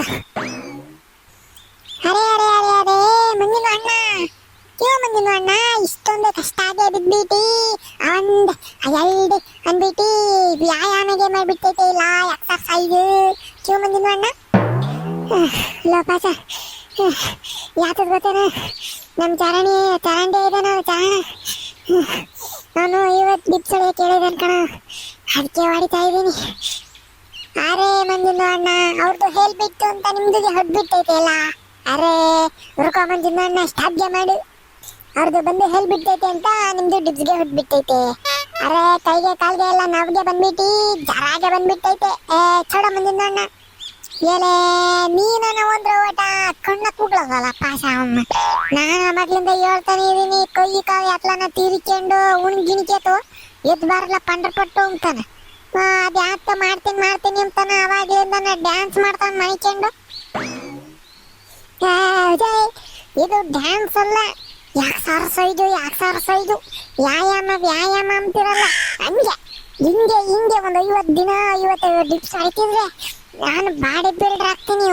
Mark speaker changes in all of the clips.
Speaker 1: ಅರೆ ಅರೆ ಅರೆ ಅರೆ ಮುಂದಿನ ಅಣ್ಣ. ಕ್ಯೂ ಮುಂದಿನ ಅಣ್ಣ? ಇಷ್ಟೊಂದು ಕಷ್ಟ ಆಗ್ಯದ ಬಿಟ್ಟಿ ಒಂದ್, ಎರಡು ಅಂದ್ಬಿಟ್ಟು ವ್ಯಾಯಾಮಗೆ ಮಾಡ್ಬಿಟ್ಟೈತೆ ಇಲ್ಲ ಎಕ್ಸರ್ಸೈಸ್ ಕ್ಯೂ ಮುಂದಿನ ಅಣ್ಣ? ಲೋಕಾಸ ಯಾತದ ಗೊತ್ತೇನ? ನಮ್ಮ ಚರಣಿ, ಚರಂಡೆ ಇದಾನ ಚರಣ? ನಾನು ಇವತ್ತು ಡಿಪ್ ಸೊಳ್ಳೆ ಕೇಳಿದನ್ ಕಣ. ಅದಕ್ಕೆ ಹೊಡಿತಾ ಇದ್ದೀನಿ. ಅರೆ ಮಂಜುಂದು ಅಣ್ಣ ಅವ್ರದ್ದು ಹೇಳ್ಬಿಟ್ಟು ಅಂತ ನಿಮ್ದು ಹೊಡ್ಬಿಟ್ಟೈತೆ ಅಲ್ಲ ಅರೆ, ಹುರ್ಕೊ ಮಂಜುಂದು ಅಣ್ಣ ಸ್ಟಾಪ್ಗೆ ಮಾಡು. ಅವ್ರದ್ದು ಬಂದು ಹೇಳ್ಬಿಟ್ಟೈತೆ ಅಂತ ನಿಮ್ದು ಡಿಪ್ಸ್ಗೆ ಹೊಡ್ಬಿಟ್ಟೈತೆ. ಅರೆ, ಕೈಗೆ ಕಾಲ್ಗೆ ಎಲ್ಲ ನಾವ್ಗೆ ಬಂದ್ಬಿಟ್ಟು, ಜರಾಗೆ ಬಂದ್ಬಿಟ್ಟೈತೆ. ಏ ಚೋಡ ಮಂಜುಂದು ಅಣ್ಣ ಏಲೆ, ನೀನ ಒಂದ್ರ ಓಟ ಕಣ್ಣ ಕೂಗ್ಲಲ್ಲ ಪಾಶ ಅಮ್ಮ. ನಾನು ಮಗ್ಲಿಂದ ಹೇಳ್ತಾನೆ ಇದೀನಿ, ಕೈ ಕಾವಿ ಅತ್ಲನ ತೀರಿಕೊಂಡು ಉಣ್ಗಿಣಿಕೆತು ಎದ್ ಬಾರಲ್ಲ ಪಂಡ್ರ ಪಟ್ಟು ಅಂತಾನೆ ಅದ್ಯಾತ ಮಾಡ್ತೀನಿ ಮಾಡ್ತೀನಿ ಅಂತಾನ ಅವಾಗ್ಲಿಂದ ಡ್ಯಾನ್ಸ್ ಮಾಡ್ತಾನ ಮೈಕೊಂಡು. ಇದು ಡ್ಯಾನ್ಸ್ ಅಲ್ಲ. ಯಾಕೆ ಸಾರಸೈದು ಯಾಕೆ ಸಾರಸೈದು ವ್ಯಾಯಾಮ ವ್ಯಾಯಾಮ ಅಂತಿರಲ್ಲ, ಹಂಗೆ, ಹಿಂಗೆ ಹಿಂಗೆ ಒಂದು ಐವತ್ತು ದಿನ ಐವತ್ತು ಡಿಪ್ಸ್ ಹಾಕಿದ್ರೆ ನಾನು ಬಾಡಿ ಬಿಲ್ಡರ್ ಆಗ್ತೀನಿ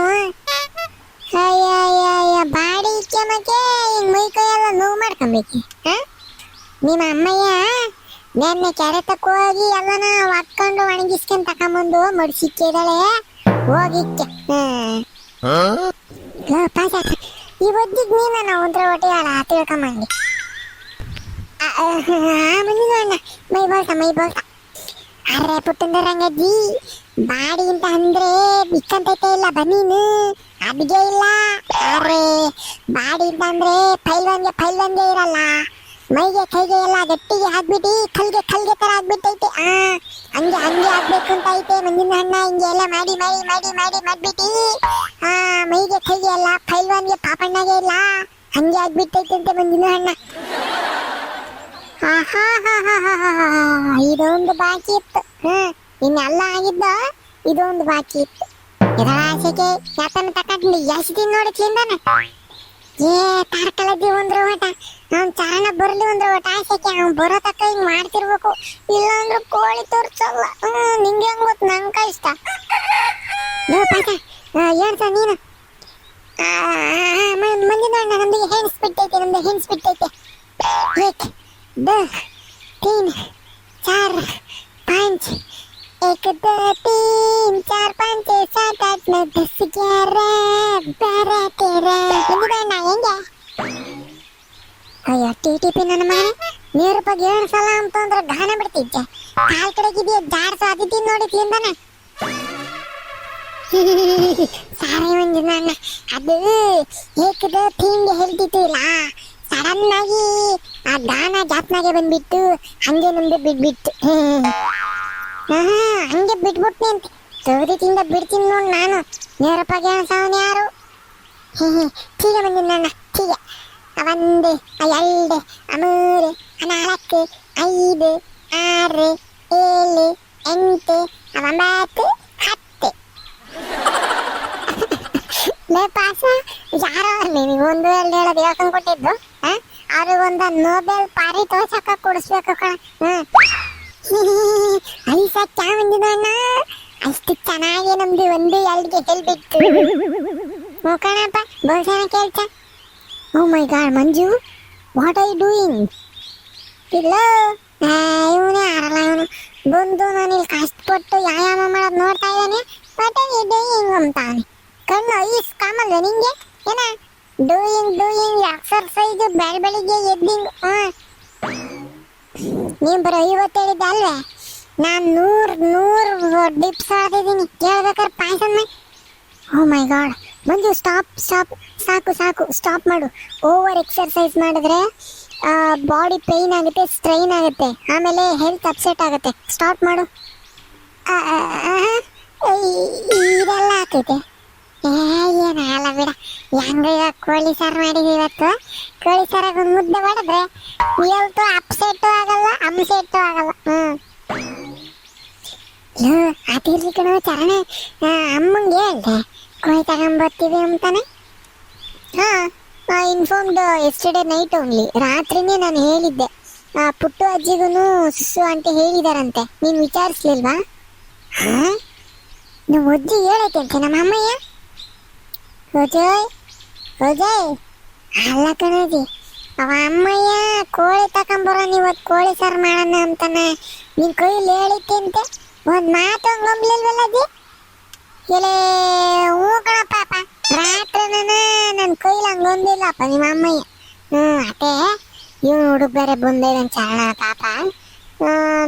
Speaker 1: ಬಾಡಿ ಕೆಮಕ್ಕೆ ಹಿಂಗೆ ಮೈ ಕೈ ಎಲ್ಲ ನೋವು ಮಾಡ್ಕೊಬೇಕು. ಹಾಂ? ನಿಮ್ಮ ಅಮ್ಮಯ್ಯ ನೆನ್ನೆ ಕೆರೆ ತಕ್ಕ ಹೋಗಿ ಎಲ್ಲನ ಒಟ್ಕೊಂಡು ಒಣಗಿಸ್ಕೊಂಡ್ ತಕೊಂಬಂದು ಮಡ್ಸಿಕ್ಕಿದಾಳೆ ಪಾಸ ಈ ಒದ್ದಿದ್ ನೀನ ನಾವು ಒಂದ್ರ ಹೊಟ್ಟೆ ಅಲ್ಲ ತಿಳ್ಕೊಂಬಂಗೆ ಮುಂದಿನ ಮೈ ಬೋಲ್ತ ಮೈ ಬೋಲ್ತ ಅರೆ ಪುಟ್ಟಂದ ರಂಗಜ್ಜಿ ಬಾಡಿ ಅಂತ ಅಂದ್ರೆ ಬಿಕ್ಕಂತೈತೆ ಇಲ್ಲ ಬನ್ನೀನು ಅದ್ಗೆ ಇಲ್ಲ. ಅರೆ ಬಾಡಿ ಅಂತ ಅಂದ್ರೆ ಪೈಲ್ವಾನ್ಗೆ ಪೈಲ್ವಾನ್ಗೆ ಇರಲ್ಲ. ಮೈಗೆ ಕೈಗೆ ಎಲ್ಲ ಗಟ್ಟಿಗೆ ಹಾಕ್ಬಿಟ್ಟು, ಕಲ್ಗೆ ಕಲ್ಗೆ ತರ ಆಗ್ಬಿಟ್ಟೈತೆ. ಆ, ಹಂಗೆ ಹಂಗೆ ಆಗ್ಬೇಕು ಅಂತ ಐತೆ. ಮಂಜಿನ ಹಣ್ಣ ಹಿಂಗೆ ಎಲ್ಲ ಮಾಡಿ ಮಾಡಿ ಮಾಡಿ ಮಾಡಿ ಮಾಡ್ಬಿಟ್ಟು, ಆ, ಮೈಗೆ ಕೈಗೆ ಎಲ್ಲ ಪೈಲ್ವಾನ್ಗೆ ಪಾಪಣ್ಣಗೆ ಇಲ್ಲ ಹಂಗೆ ಆಗ್ಬಿಟ್ಟೈತೆ ಹಾ ಮಂಜಿನ ಹಣ್ಣ ಹಾ ಇದೊಂದು ಬಾಕಿ ಇತ್ತು. ಹ್ಮ್ ಇನ್ನೆಲ್ಲ ಆಗಿದ್ದ ಇದೊಂದು ಬಾಕಿ ಇತ್ತು. ಇದರ ಆಸೆಗೆ ಯಾತನ ತಕೊಂಡು, ಎಷ್ಟು ದಿನ ಏ ತಾರ್ಕಲದ್ದಿ ಒಂದ್ರ ಓಟ ಅವ್ನ ಚಾರಣ ಬರ್ಲಿ ಒಂದ್ರ ಓಟ ಆಸೆಕೆ ಅವ್ನು ಬರೋ ತಕ್ಕ ಹಿಂಗ್ ಮಾಡ್ತಿರ್ಬೇಕು. ಇಲ್ಲ ಅಂದ್ರೆ ಕೋಳಿ ತೋರ್ಸಲ್ಲ. ಹ್ಮ್, ನಿಂಗೆ ಹಂಗ ಗೊತ್ತು? ನಂಗ ಇಷ್ಟ. ಹೇಳ್ತ ನೀನು? ಮಂದಿ ನೋಡ ನಮ್ದಿಗೆ ಹೆಣ್ಸ್ ಬಿಟ್ಟೈತೆ ನಮ್ದು ಹೆಣ್ಸ್ ಬಿಟ್ಟೈತೆ. ಏಕ್, ದ, ತೀನ್, ಚಾರ್. एक दो तीन चार पाँच छः सात आठ नौ दस ग्यारह बारह तेरह ಹಿಂದಿನ ಹೆಂಗೆ ಅಯ್ಯೋ ಟಿ ಟಿ ಪಿ ನನ್ನ ಮಗನೇ ನೂರು ರೂಪಾಯಿ ಏಳು ಸಲ ಅಂತಂದ್ರೆ ಗಾನ ಬಿಡ್ತಿದ್ದೆ ಕಾಲ್ ಕಡೆಗಿದೆಯಾ ಜಾಡ್ಸು ಅದಿದ್ದೀನಿ ನೋಡಿದ್ಲಿಂದನ ಸಾರಿ ಮಂಜುನ ಅಣ್ಣ ಅದು ಏಕದ ತಿಂಡಿ ಹೇಳ್ತಿತ್ತು ಇಲ್ಲ ಸಡನ್ ಆಗಿ ಆ ಗಾನ ಜಾತ್ನಾಗೆ ಬಂದ್ಬಿಟ್ಟು ಹಂಗೆ ನಮ್ದು ಬಿಟ್ಬಿಟ್ಟು ಹ್ಮ್. ಆಹಾ, ಹಂಗೆ ಬಿಟ್ಬಿಟ್ನಿ ಅಂತ. ತೋರಿತಿಂದ ಬಿಡ್ತೀನಿ ನೋಡಿ ನಾನು. ನೇರಪ್ಪಾಗೆ ಸಾವನ್ ಯಾರು? ಠೀಗ ಬಂದಿನ ಠೀಗ ಒಂದು ಎರಡು ಮೂರು ನಾಲ್ಕು ಐದು, ಆರು, ಏಳು, ಎಂಟು ಒಂಬತ್ತು ಹತ್ತು. ಲೇ ಪಾಸ ಯಾರೋ ನೀವು ಒಂದು ಎರಡು ಹೇಳೋದು ಹೇಳ್ಕೊಂಡ್ ಕೊಟ್ಟಿದ್ದು ಅವ್ರಿಗೊಂದು ನೋಬೆಲ್ ಪಾರಿತೋಷಕ ಕೊಡಿಸ್ಬೇಕು ಕಣ. ಹ್ಮ್. ಐಸ ಚಾವಂದಿನ ಅಣ್ಣ ಅಷ್ಟು ಚೆನ್ನಾಗಿ ನಮ್ದು ಒಂದು ಎರಡಿಗೆ ಹೇಳ್ಬಿಟ್ಟು. ಹೋಗೋಣಪ್ಪ ಬಹುಶಃ ಕೇಳ್ತ. ಓ my God Manju what I doing ಇಲ್ಲ ಇವನೇ ಆರಲ್ಲ ಇವನು. ಬಂದು ನಾನು ಇಲ್ಲಿ ಕಷ್ಟಪಟ್ಟು ವ್ಯಾಯಾಮ ಮಾಡೋದು ನೋಡ್ತಾ ಇದ್ದಾನೆ. ವಾಟ್ ಐ ಡೂಯಿಂಗ್ ಅಂತಾನೆ ಕಣ್ಣು ಐಸ್ ಕಾಮಲ್ವ ನಿಂಗೆ? ಏನ? ಡೂಯಿಂಗ್ ಡೂಯಿಂಗ್ ಎಕ್ಸರ್ಸೈಸ್ ಬೆಳ ಬೆಳಿಗ್ಗೆ ಎದ್ದಿಂಗ್ ಹಾಂ ನೀನು ಬರೋ ಐವತ್ತು ಹೇಳಿದ್ದೆ ಅಲ್ವೇ ನಾನು ನೂರು ನೂರು ಡಿಪ್ಸ್ ಆಡಿದ್ದೀನಿ ಕೇಳ್ಬೇಕಾದ್ರೆ my oh my God Manju stop stop ಸಾಕು ಸಾಕು ಸ್ಟಾಪ್ ಮಾಡು ಓವರ್ ಎಕ್ಸರ್ಸೈಸ್ ಮಾಡಿದ್ರೆ ಬಾಡಿ ಪೇಯ್ನ್ ಆಗುತ್ತೆ ಸ್ಟ್ರೈನ್ ಆಗುತ್ತೆ ಆಮೇಲೆ ಹೆಲ್ತ್ ಅಪ್ಸೆಟ್ ಆಗುತ್ತೆ ಸ್ಟಾಪ್ ಮಾಡು ಇದೆಲ್ಲ ಆಗ್ತೈತೆ ಏ ಅಲ್ಲ ಬಿಡ. ಹೆಂಗ ಕೋಳಿ ಸಾರು ಮಾಡಿದ್ವಿ ಇವತ್ತು. ಕೋಳಿ ಸಾರಾಗ ಒಂದು ಮುದ್ದೆ ಮಾಡಿದ್ರೆ ಹೇಳ್ತು ಅಪ್ಸೆಟ್ಟು ಆಗಲ್ಲ ಅಂಸೆಟ್ಟು ಆಗಲ್ಲ. ಹ್ಮ್. ಲೋ ಅದಿರ್ಲಿ ಕಣೋ ಚರಣ. ಅಮ್ಮಂಗೆ ಹೇಳ್ದೆ. ಕೋಳಿ ತಗೊಂಬರ್ತೀವಿ ಅಂತಾನೆ. ಹಾ ಇನ್ಫಾರ್ಮ್ಡ್ ಎಸ್ಟರ್ಡೇ ನೈಟ್ ಓನ್ಲಿ ರಾತ್ರಿನೇ ನಾನು ಹೇಳಿದ್ದೆ. ಪುಟ್ಟು ಅಜ್ಜಿಗೂ ಸುಸ್ಸು ಅಂತ ಹೇಳಿದಾರಂತೆ. ನೀನು ವಿಚಾರಿಸ್ಲಿಲ್ವಾ? ಹಾ? ನಮ್ಮ ಅಜ್ಜಿ ಹೇಳೈತೆ ಅಂತೆ ನಮ್ಮ ಅಮ್ಮಯ್ಯ ಅಜಯ್ ಅಜಯ್ ಅಲ್ಲ ಕಣಜಿ, ಅವ ಅಮ್ಮಯ್ಯ ಕೋಳಿ ತಕೊಂಬರೋನ್ ಇವತ್ತು ಕೋಳಿ ಸಾರು ಮಾಡೋಣ ಅಂತಾನೆ. ನಿನ್ ಕೈಲಿ ಹೇಳಿತ್ತಂತೆ ಒಂದ್ ಮಾತು ಹಂಗಂಬ್ಲಿಲ್ವಲ್ಲ ಅಜ್ಜಿ? ಎಲೆ ಹ್ಞೂ ಕಣಪ್ಪ ಪಾಪ ರಾತ್ರಿ ನನ್ನ ಕೈಲಿ ಹಂಗೊಂದಿಲ್ಲಪ್ಪ ನಿಮ್ಮ ಅಮ್ಮಯ್ಯ. ಹ್ಞೂ ಅದೇ ಇವ್ ಹುಡುಗ ಬೇರೆ ಬಂದಿದ್ದಾನೆ ಚಾರಣ ಪಾಪ.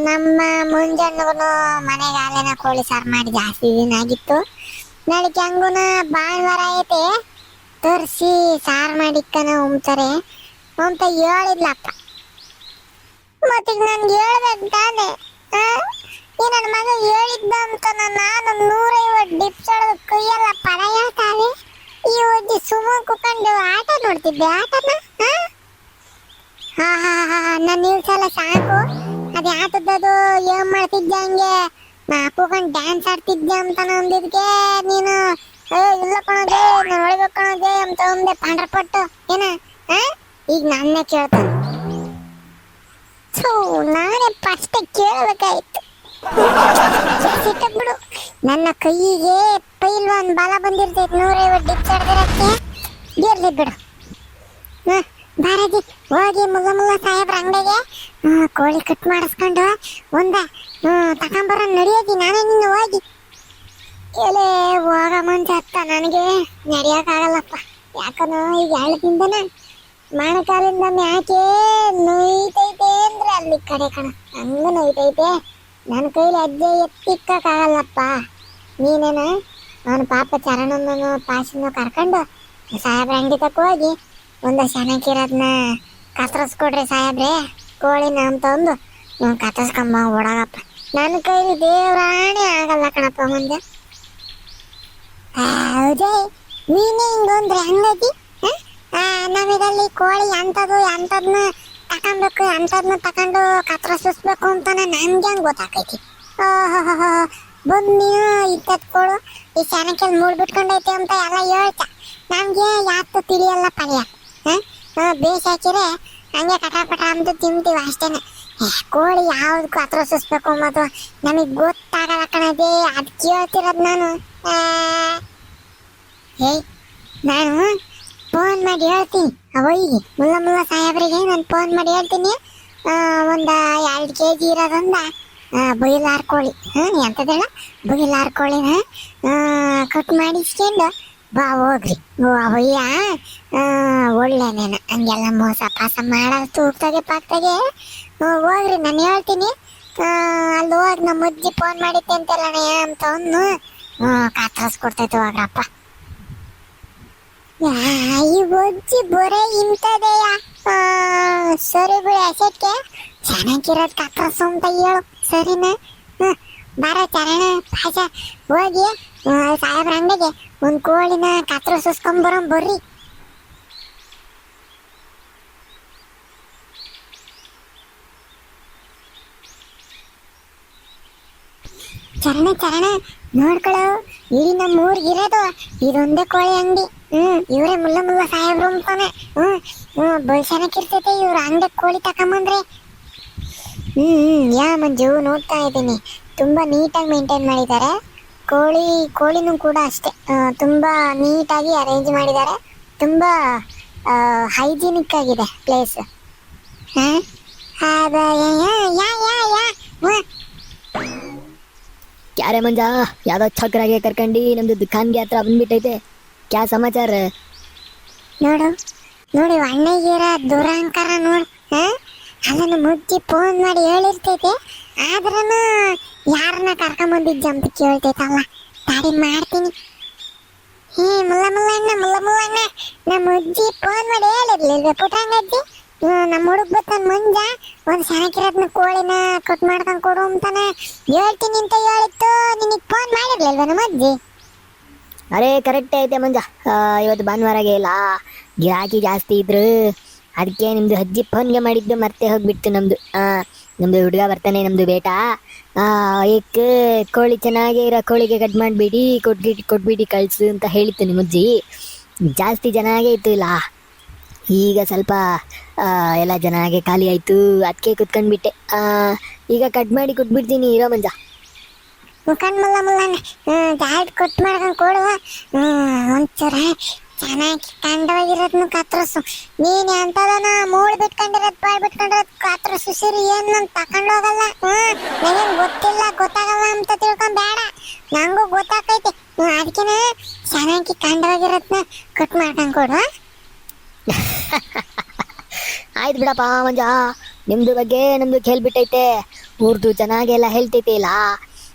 Speaker 1: ನಮ್ಮ ಮುಂಜಾನೆಗೂ ಮನೆಗೆ ಹಾಲಿನ ಕೋಳಿ ಸಾರು ಮಾಡಿ ಜಾಸ್ತಿ ದಿನ ಆಗಿತ್ತು. ನಾಳೆಗೆ ಹಂಗುನ ಭಾನುವಾರ ಐತೆ. ತೋರಿಸಿ ಸಾರು ಮಾಡಿಕ್ಕನ ಉಮ್ತಾರೆ ಅಂತ ಹೇಳಿದ್ಲಪ್ಪ. ಮತ್ತೀಗ ನನ್ಗೆ ಹೇಳ್ಬೇಕು ತಾನೆ? ಈ ನನ್ನ ಮಗ ಹೇಳಿದ್ದ ಅಂತ ನಾನು ನೂರೈವತ್ತು ಡಿಪ್ಸ್ ಹೊಡೆದು ಕೈಯೆಲ್ಲ ಪದ ಹೇಳ್ತಾವೆ ಈ ಒಜ್ಜಿ ಸುಮ್ಮ ಕುಕೊಂಡು ಆಟ ನೋಡ್ತಿದ್ದೆ. ಆಟನ? ಹಾ ಹಾ ಹಾ ನನ್ನ ನಿಲ್ಸಲ್ಲ ಸಾಕು. ಅದೇ ಆಟದ್ದು ಏನ್ ಮಾಡ್ತಿದ್ದೆ ಹಂಗೆ? ಹಾಕೊಂಡು ಡ್ಯಾನ್ಸ್ ಆಡ್ತಿದ್ದೆ ಅಂತ ಅಂದಿದ್ಕೆ ನೀನು. ಏ ಇಲ್ಲ ಕಣದೆ ನಾನು ಒಳಗೆ ಕಣದೆ ಅಂತ ಒಂದೆ ಪಟ್ಟ ಏನ? ಈಗ ನಾನೇ ಕೇಳ್ತಾನೆ. ಥೂ, ನಾನೇ ಫಸ್ಟ್ ಕೇಳಬೇಕಾಯ್ತು. ಬಿಡು. ನನ್ನ ಕೈಯಿಗೆ ಪೈಲ್ವಾನ್ ಬಲ ಬಂದಿರ್ತೈತೆ ನೂರೈವತ್ತು ಡಿಪ್ಸ್ ಹೊಡೆದಿರಕ್ಕೆ. ಇರ್ಲಿ ಬಿಡು. ಹಾ, ಬಾರಜಿ. ಹೋಗಿ ಮುಲ್ಲ ಮುಲ್ಲ ಸಾಹೇಬ್ರ ಅಂಗಡಿಗೆ. ಕೋಳಿ ಕಟ್ ಮಾಡಿಸ್ಕೊಂಡು ಒಂದ ತಗೊಂಬರ ನಡಿಯೋದಿ ನಾನೇ ನಿನ್ನ ಹೋಗಿ. ಎಲೆ ಹೋಗ ಮುಂಚೆ ಅತ್ತ ನನಗೆ. ನಡೆಯೋಕ್ಕಾಗಲ್ಲಪ್ಪ ಯಾಕನೋ ಈಗ ದಿನದನ ಮೊಣಕಾಲಿಂದ ಮ್ಯಾಕೆ ನೋಯ್ತೈತೆ ಅಂದ್ರೆ ಅಲ್ಲಿ ಕಡೆ ಕಣ. ಹಂಗ ನೋಯ್ತೈತೆ. ನನ್ನ ಕೈಲಿ ಅಜ್ಜೆ ಎತ್ತಿಕ್ಕಾಗಲ್ಲಪ್ಪ ನೀನೇನ? ಅವನ ಪಾಪ ಚರಣನನ್ನು ಪಾಸನ್ನು ಕರ್ಕೊಂಡು ಸಾಹೇಬ್ರ ಅಂಗಡಿ ತಕ್ಕ ಹೋಗಿ, ಒಂದು ಚೆನ್ನಾಗಿರೋದನ್ನ ಕತ್ತರಿಸ್ಕೊಡ್ರಿ ಸಾಹೇಬ್ರೆ. ಕೋಳಿನ ಅಂತಂದು ನೀವು ಕತ್ತರಿಸ್ಕೊಂಬ ಓಡಾಗಪ್ಪ ನನ್ನ ಕೈಲಿ ದೇವ್ರಾಣಿ ಆಗಲ್ಲ ಕಣಪ್ಪ ಮುಂದೆ. ಹೌದೇ ನೀನೇ ಹಿಂಗೊಂದ್ರೆ ಹಂಗೈತಿ? ಹ? ನಮಗಲ್ಲಿ ಕೋಳಿ ಅಂಥದ್ದು ಅಂಥದ್ನ ತಕೊಂಡ್ಬೇಕು ಅಂಥದ್ನ ತಕೊಂಡು ಕತ್ತರಿಸ್ಬೇಕು ಅಂತಾನೆ ನನ್ಗೆ ಹಂಗೆ ಗೊತ್ತಾಕೈತಿ ಬಂದು ನೀನು ಇದ್ದತ್ಕೊಳು ಈ ಚೆನ್ನಾಗಿ ಮೂಡ್ಬಿಟ್ಕೊಂಡೈತೆ ಅಂತ ಎಲ್ಲ ಹೇಳ್ತಾ. ನಮ್ಗೆ ಯಾತು ತಿಳಿಯಲ್ಲ ಪಲ್ಯ ಬೇಸ್ ಹಾಕಿದ್ರೆ ಹಂಗೆ ಕಟಾಪಟ ಅಂತ ತಿಂತೀವಿ ಅಷ್ಟೇನೆ. ಕೋಳಿ ಯಾವ್ದು ಕತ್ತರಿಸ್ಬೇಕು ಮತ್ತು ನಮಗೆ ಗೊತ್ತಾಗಲ್ಲ ಕಣದೆ ಅದು ಕೇಳ್ತಿರೋದು ನಾನು. ಏಯ್, ನಾನು ಫೋನ್ ಮಾಡಿ ಹೇಳ್ತೀನಿ. ಅವಳಿಗೆ ಮುಲ್ಲ ಮುಲ್ಲ ಸಾಹೇಬ್ರಿಗೆ ನಾನು ಫೋನ್ ಮಾಡಿ ಹೇಳ್ತೀನಿ. ಒಂದು ಎರಡು ಕೆ ಜಿ ಇರೋದೊಂದ ಬೈಲಾರ್ ಕೋಳಿ. ಹಾಂ ಎಂಥದ್ದೇಳ ಬೈಲಾರ್ ಕೋಳಿನ ಕಟ್ ಮಾಡಿಸ್ಕೊಂಡು ಬಾ ಹೋಗ್ರಿ. ಅವಯ್ಯ. ಒಳ್ಳೆನೇನ ಹಂಗೆಲ್ಲ ಮೋಸ ಪಾಸ ಮಾಡೋದು ತೂಗ್ತಾಗೆ ಪಾಕ್ತಾಗೆ. ಹೋಗ್ರಿ, ನಾನು ಹೇಳ್ತೀನಿ. ಅಲ್ಲಿ ಹೋಗಿ, ನಮ್ಮ ಮುಜ್ಜಿ ಫೋನ್ ಮಾಡಿದ್ದೆ ಅಂತಲ್ಲ ಅಂತ ಅವನು. ಕಾತರಿಸ್ಕೊಡ್ತೈತೆ ಹೋಗ್ರಪ್ಪ. ಈ ಒಜ್ಜಿ ಬೊರೆ ಇಂಥದೆಯ? ಸರಿ ಬಿಡಿ ಅಸಕ್ಕೆ ಚೆನ್ನಾಗಿರೋದು ಕಾತಾಸು ಅಂತ ಹೇಳು. ಸರಿನಾ? ಹ್ಮ್ ಬಾರ ಚರಣ ಪಾಸ ಹೋಗಿ ಸಾಹೇಬ್ರ ಅಂಗಡಿಗೆ ಒಂದು ಕೋಳಿನ ಕತ್ತರಿಸ್ಕೊಂಬರೋ ಬರ್ರಿ. ಚರಣ ಚರಣ ನೋಡ್ಕೊಳ್ಳೋ ಇಲ್ಲಿ ನಮ್ಮ ಊರಿಗೆ ಇರೋದು ಇದೊಂದೇ ಕೋಳಿ ಅಂಗಡಿ. ಹ್ಮ್, ಇವರೇ ಮುಲ್ಲ ಮುಲ್ಲ ಸಾಹೇಬ್ರು ಅಂತಾನೆ. ಹ್ಮ್ ಹ್ಮ್ ಬಳ್ಸನಕ್ಕಿರ್ತೈತೆ ಇವ್ರ ಅಂಗಡಿ ಕೋಳಿ ತಕೊಂಬಂದ್ರೆ. ಹ್ಮ್ ಹ್ಮ್, ಯಾ ಮಂಜು, ನೋಡ್ತಾ ಇದ್ದೀನಿ. ತುಂಬಾ ನೀಟಾಗಿ ಮೇಂಟೈನ್ ಮಾಡಿದ್ದಾರೆ. ಕೋಳಿ ಕೋಳಿನೂ ಕೂಡ ಅಷ್ಟೇ. ತುಂಬ ನೀಟಾಗಿ ಅರೇಂಜ್ ಮಾಡಿದ್ದಾರೆ. ತುಂಬಾ ಹೈಜಿನಿಕ್ ಆಗಿದೆ ಪ್ಲೇಸ್ ಹಾ? ಅದ ಯಾ ಯಾ ಯಾ ಯಾ ಹ್ಮ್
Speaker 2: ಕ್ಯಾರೆ ಮಂಜ ಯಾವ್ದೋ ಚಕ್ರಾಗೆ ಕರ್ಕಂಡು ನಮ್ದು ದುಖಾನ್ಗೆ ಹತ್ರ ಬಂದ್ಬಿಟ್ಟೈತೆ. ಕ್ಯಾ ಸಮಾಚಾರ?
Speaker 1: ನೋಡು ನೋಡಿ ಅಣ್ಣಗಿರ ದುರಂಕಾರ ನೋಡು ಹಾ? ಅದನ್ನು ಮುದ್ದಿ ಫೋನ್ ಮಾಡಿ ಹೇಳಿರ್ತೈತೆ ಆದ್ರೂ ಯಾರನ್ನ ಕರ್ಕೊಂಬಂದಿದ್ದ ಅಂತ ಕೇಳ್ತೈತಲ್ಲ ತಾರಿ ಮಾಡ್ತೀನಿ. ಹೇ, ಮುಲ್ಲ ಮುಲ್ಲಣ್ಣ ಮುಲ್ಲ ಮುಲ್ಲಣ್ಣ ನಮ್ಮ ಅಜ್ಜಿ ಫೋನ್ ಮಾಡಿ ಹೇಳಿರ್ಲಿಲ್ವೇ ಪುಟ್ಟಂಗಜ್ಜಿ ಅಜ್ಜಿ ನಮ್ಮ ಹುಡುಗ ಬತ್ತಾನ ಮುಂಜ, ಒಂದು ಚೆನ್ನಾಗಿರೋದ್ನ ಕೋಳಿನ ಕಟ್ ಮಾಡ್ಕೊಂಡು ಕೊಡು ಅಂತಾನೆ ಹೇಳ್ತೀನಿ ಅಂತ ಹೇಳಿತ್ತು, ನಿನಗೆ ಫೋನ್ ಮಾಡಿರ್ಲಿಲ್ವ ನಮ್ಮ ಅಜ್ಜಿ?
Speaker 2: ಅರೇ ಕರೆಕ್ಟ್ ಐತೆ ಮಂಜ. ಇವತ್ತು ಭಾನುವಾರಗೆ ಇಲ್ಲ. ಗಿರಾಕಿ ಜಾಸ್ತಿ ಇದ್ರು. ಅದಕ್ಕೆ ನಿಮ್ದು ಅಜ್ಜಿ ಫೋನ್ಗೆ ಮಾಡಿದ್ದು ಮತ್ತೆ ಹೋಗ್ಬಿಟ್ಟು ನಮ್ದು. ಆ, ನಮ್ದು ಹುಡುಗ ಬರ್ತಾನೆ ನಮ್ದು ಬೇಟ. ಏಕ್ ಕೋಳಿ ಚೆನ್ನಾಗೇ ಇರೋ ಕೋಳಿಗೆ ಕಟ್ ಮಾಡಿಬಿಡಿ ಕೊಟ್ಬಿಟ್ಟು ಕೊಟ್ಬಿಡಿ ಕಳಿಸು ಅಂತ ಹೇಳಿತ್ತು ನಿಮ್ಮ ಅಜ್ಜಿ. ಜಾಸ್ತಿ ಚೆನ್ನಾಗೇ ಇತ್ತು ಇಲ್ಲ. ಈಗ ಸ್ವಲ್ಪ ಎಲ್ಲ ಚೆನ್ನಾಗೆ ಖಾಲಿ ಆಯಿತು. ಅದಕ್ಕೆ ಕುತ್ಕೊಂಡ್ಬಿಟ್ಟೆ. ಈಗ ಕಟ್ ಮಾಡಿ ಕೊಟ್ಬಿಡ್ತೀನಿ ಇರೋ ಮಂಜ.
Speaker 1: ಮುಖಂಡ್ ಮಲ್ಲ ಮಲ್ಲನೆ ಜಾಡ್ ಕೊಟ್ಟು ಮಾಡ್ಕೊಂಡು ಕೊಡುವ. ಒಂಚೂರ ಚೆನ್ನಾಗಿ ಕಂಡವಾಗಿರೋದ್ನು ಕತ್ರಸು. ನೀನ್ ಎಂತದನ ಮೂಳ್ ಬಿಟ್ಕೊಂಡಿರೋದ್ ಬಾಳ್ ಬಿಟ್ಕೊಂಡಿರೋದ್ ಕತ್ರಸು. ಸಿರಿ ಏನ್ ನನ್ ತಕೊಂಡ್ ಹೋಗಲ್ಲ? ಹ್ಮ್ ನನಗ್ ಗೊತ್ತಿಲ್ಲ ಗೊತ್ತಾಗಲ್ಲ ಅಂತ ತಿಳ್ಕೊಂಡ್ ಬೇಡ. ನಂಗೂ ಗೊತ್ತಾಕೈತಿ ಹ್ಮ್, ಅದಕ್ಕೆನ ಚೆನ್ನಾಗಿ ಕಂಡವಾಗಿರೋದ್ನ ಕಟ್ ಮಾಡ್ಕೊಂಡ್ ಕೊಡು
Speaker 2: ಆಯ್ತು ಬಿಡಪ್ಪ ಮಂಜ. ನಿಮ್ದು ಬಗ್ಗೆ ನಮ್ದು ಕೇಳ್ಬಿಟ್ಟೈತೆ. ಊರ್ದು ಚೆನ್ನಾಗೆಲ್ಲ ಹೇಳ್ತೈತೆ ಇಲ್ಲ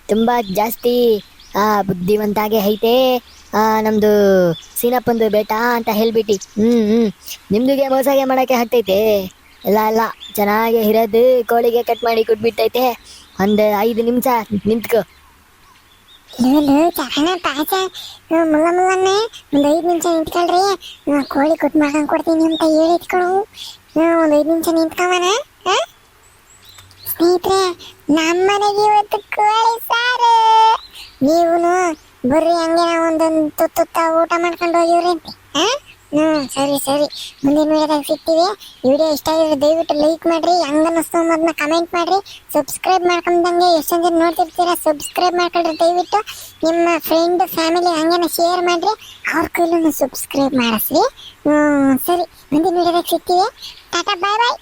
Speaker 2: ತುಂಬಾ ಜಾಸ್ತಿ ಬುದ್ಧಿವಂತಾಗೆ ಐತೆ. ನಮ್ದು ಸೀನಪ್ಪಂದು ಬೇಟ ಅಂತ ಹೇಳ್ಬಿಟ್ಟು. ಹ್ಮ್ ಹ್ಮ್. ನಿಮ್ದುಗೆ ಮೋಸಗೆ ಮಾಡಕ್ಕೆ ಹತ್ತೈತೆ ಇಲ್ಲ ಇಲ್ಲ ಚೆನ್ನಾಗಿ ಇರೋದು ಕೋಳಿಗೆ ಕಟ್ ಮಾಡಿ ಕೊಟ್ಬಿಟ್ಟೈತೆ. ಒಂದು ಐದು ನಿಮಿಷ ನಿಂತ್ಕೊ.
Speaker 1: ಲೂಲು ಚರಣ ಪಾಚ ಮುಲ್ಲ ಮುಲ್ಲನೆ ಒಂದ್ ಐದ್ ನಿಮಿಷ ನಿಂತ್ಕೊಳ್ರಿ. ಕೋಳಿ ಕೊಟ್ಟು ಮಾಡ್ಕೊಂಡು ಕೊಡ್ತೀನಿ ಅಂತ ಹೇಳಿದ್ಕೊಳು ಒಂದ್ ಐದ್ ನಿಮಿಷ ನಿಂತ್ಕೊವನ ಸ್ನೇಹಿತರೆ, ನಮ್ಮನೆಗೆ ಇವತ್ತು ಕೋಳಿ ಸಾರು. ನೀವುನು ಬರ್ರಿ, ಹಂಗೆ ಒಂದೊಂದು ತುತ್ತ ಊಟ ಮಾಡ್ಕೊಂಡು ಹೋಗಿವ್ರಿ ಹಾ? ಹ್ಞೂ, ಸರಿ ಸರಿ. ಮುಂದಿನ ವಿಡಿಯೋದಾಗ ಸಿಗ್ತೀವಿ. ವಿಡಿಯೋ ಇಷ್ಟ ಆಗಿದ್ರೆ ದಯವಿಟ್ಟು ಲೈಕ್ ಮಾಡಿರಿ, ಹಂಗ ಅನ್ನಿಸ್ತು ಅದನ್ನ ಕಮೆಂಟ್ ಮಾಡಿರಿ. ಸಬ್ಸ್ಕ್ರೈಬ್ ಮಾಡ್ಕೊಂಡಂಗೆ ಎಷ್ಟೊಂದು ಜನ ನೋಡ್ತಿರ್ತೀರಾ, ಸಬ್ಸ್ಕ್ರೈಬ್ ಮಾಡ್ಕೊಳ್ರಿ ದಯವಿಟ್ಟು. ನಿಮ್ಮ ಫ್ರೆಂಡ್ ಫ್ಯಾಮಿಲಿ ಹಂಗೇನ ಶೇರ್ ಮಾಡ್ರಿ, ಅವ್ರ ಕೈಲೂ ಸಬ್ಸ್ಕ್ರೈಬ್ ಮಾಡಿಸ್ರಿ. ಹ್ಞೂ, ಸರಿ. ಮುಂದಿನ ವಿಡಿಯೋದಾಗ ಸಿಗ್ತೀವಿ. ಟಾಟಾ ಬಾಯ್ ಬಾಯ್